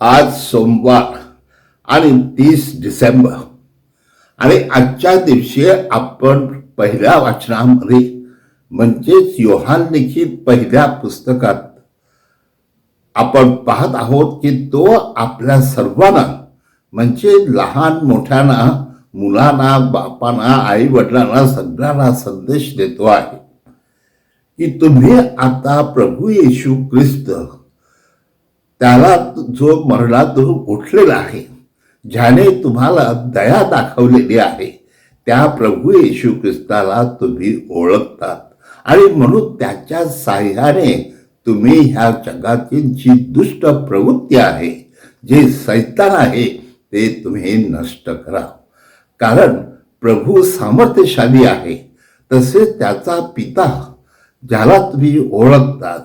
आज सोमवार आणि तीस डिसेंबर. आणि आजच्या दिवशी आपण पहिल्या वाचनामध्ये म्हणजेच योहान लिखित पहिल्या पुस्तकात आपण पाहत आहोत की तो आपल्या सर्वांना म्हणजे लहान मोठ्यांना मुलांना बापांना आई वडिलांना सगळ्यांना संदेश देतो आहे की तुम्ही आता प्रभू येशू ख्रिस्त त्याला जो मरणातून उठलेला आहे. ज्याने तुम्हाला दया दाखवलेली आहे त्या प्रभू येशू ख्रिस्ताला तुम्ही ओळखतात. आणि म्हणून त्याच्या साह्याने तुम्ही ह्या जगातील जी दुष्ट प्रवृत्ती आहे जे सैतान आहे ते तुम्ही नष्ट करा. कारण प्रभू सामर्थ्यशाली आहे तसेच त्याचा पिता ज्याला तुम्ही ओळखतात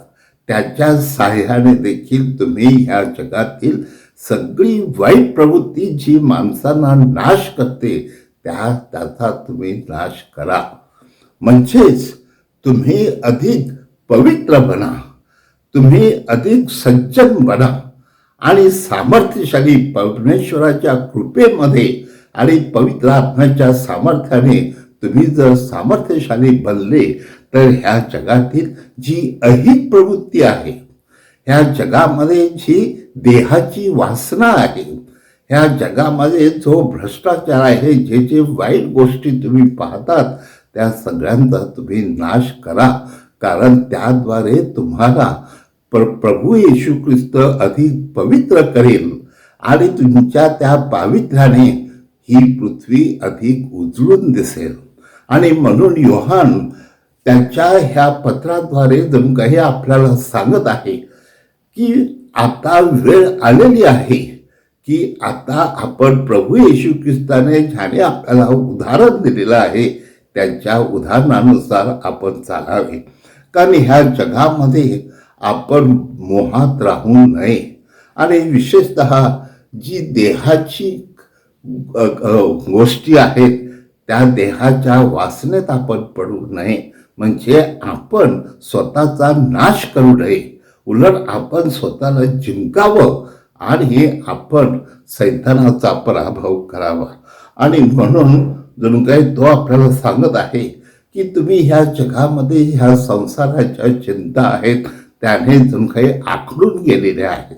त्याच्या साह्याने देखील तुम्ही ह्या जगातील सगळी वाईट प्रवृत्ती जी माणसांना नाश करते त्या त्याचा तुम्ही नाश करा. म्हणजेच तुम्ही अधिक पवित्र बना तुम्ही अधिक सज्जन बना आणि सामर्थ्यशाली परमेश्वराच्या कृपेमध्ये आणि पवित्र आत्म्याच्या सामर्थ्याने तुम्ही जर सामर्थ्यशाली बनले तर ह्या जगातील जी अहित प्रवृत्ती आहे ह्या जगामध्ये जी देहाची वासना आहे ह्या जगामध्ये जो भ्रष्टाचार आहे जे जे वाईट गोष्टी तुम्ही पाहतात त्या सगळ्यांचा तुम्ही नाश करा. कारण त्याद्वारे तुम्हाला प्र प्रभू येशू ख्रिस्त अधिक पवित्र करेल आणि तुमच्या त्या पावित्र्याने ही पृथ्वी अधिक उजळून दिसेल. आणि म्हणून योहान त्याच्या ह्या पत्राद्वारे जणू काही आपल्याला सांगत आहे की आता वेळ आलेली आहे की आता आपण प्रभू येशू ख्रिस्ताने ज्याने आपल्याला उदाहरण दिलेलं आहे त्यांच्या उदाहरणानुसार आपण चालावे. कारण ह्या जगामध्ये आपण मोहात राहू नये. आणि विशेषत जी देहाची गोष्टी आहेत त्या देहाच्या वासनेत आपण पडू नये. म्हणजे आपण स्वतःचा नाश करू नये. उलट आपण स्वतःला जिंकावं आणि आपण सैतानाचा पराभव करावा. आणि म्हणून जणू काही तो आपल्याला सांगत आहे की तुम्ही ह्या जगामध्ये ह्या संसाराच्या चिंता आहेत त्याने जणू काही आखडून गेलेले आहेत.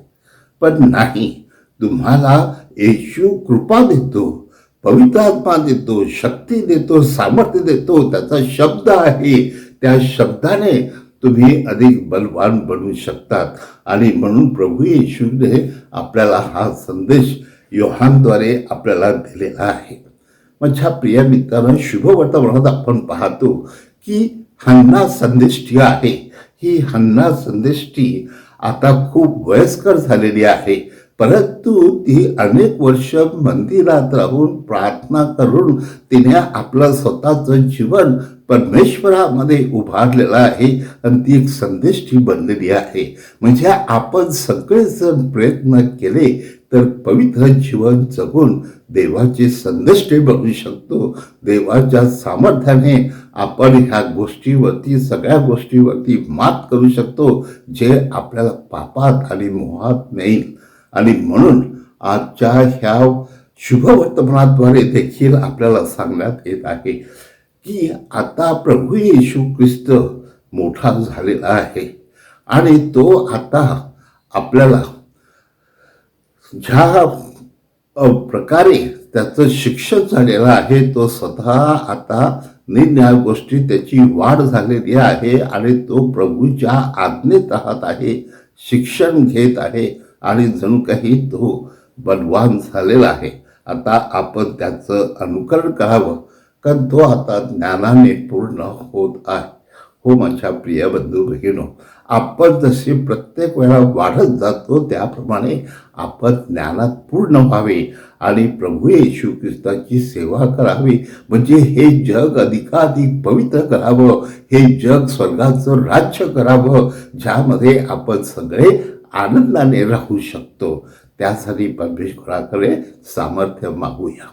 पण नाही तुम्हाला येशू कृपा देतो. पवित्र आत्मा देतो शक्ती देतो सामर्थ्य देतो त्याचा शब्द आहे. त्या शब्दाने तुम्ही अधिक बलवान बनू शकतात. आणि म्हणून प्रभू येशूने आपल्याला हा संदेश योहानद्वारे आपल्याला दिलेला आहे. माझ्या प्रिय मित्रांनो वातावरणात आपण पाहतो की हन्ना संदेष्टी आहे. ही हन्ना संदेष्टी आता खूप वयस्कर झालेली आहे. परंतु ती अनेक वर्ष मंदिरात राहून प्रार्थना करून तिने आपलं स्वतःचं जीवन परमेश्वरामध्ये उभारलेलं आहे. आणि ती एक संदेष्टी बनलेली आहे. म्हणजे आपण सगळेजण प्रयत्न केले तर पवित्र जीवन जगून देवाचे संदेष्टे बनू शकतो. देवाच्या सामर्थ्याने आपण ह्या गोष्टीवरती सगळ्या गोष्टीवरती मात करू शकतो जे आपल्याला पापात आणि मोहात नेईल आणि म्हणून आजच्या ह्या शुभवर्तमानाद्वारे देखील आपल्याला सांगण्यात येत आहे की आता प्रभू येशू ख्रिस्त मोठा झालेला आहे. आणि तो आता आपल्याला ज्या प्रकारे त्याचं शिक्षण झालेलं आहे तो स्वतः आता निन्या गोष्टी त्याची वाढ झालेली आहे आणि तो प्रभूच्या आज्ञेत राहत आहे शिक्षण घेत आहे. आणि जणू काही तो बलवान झालेला आहे. आता आपण त्याचं अनुकरण करावं कारण तो आता ज्ञानाने पूर्ण होत आहे. हो माझ्या प्रिय बंधू बहिणो आपण जसे प्रत्येक वेळा वाढत जातो त्याप्रमाणे आपण ज्ञानात पूर्ण व्हावे आणि प्रभू येशू ख्रिस्ताची सेवा करावी. म्हणजे हे जग अधिकाधिक पवित्र करावं हे जग स्वर्गाचं राज्य करावं ज्यामध्ये आपण सगळे आनंदाने राहू शकतो. त्यासाठी परमेश्वराकडे सामर्थ्य मागूया.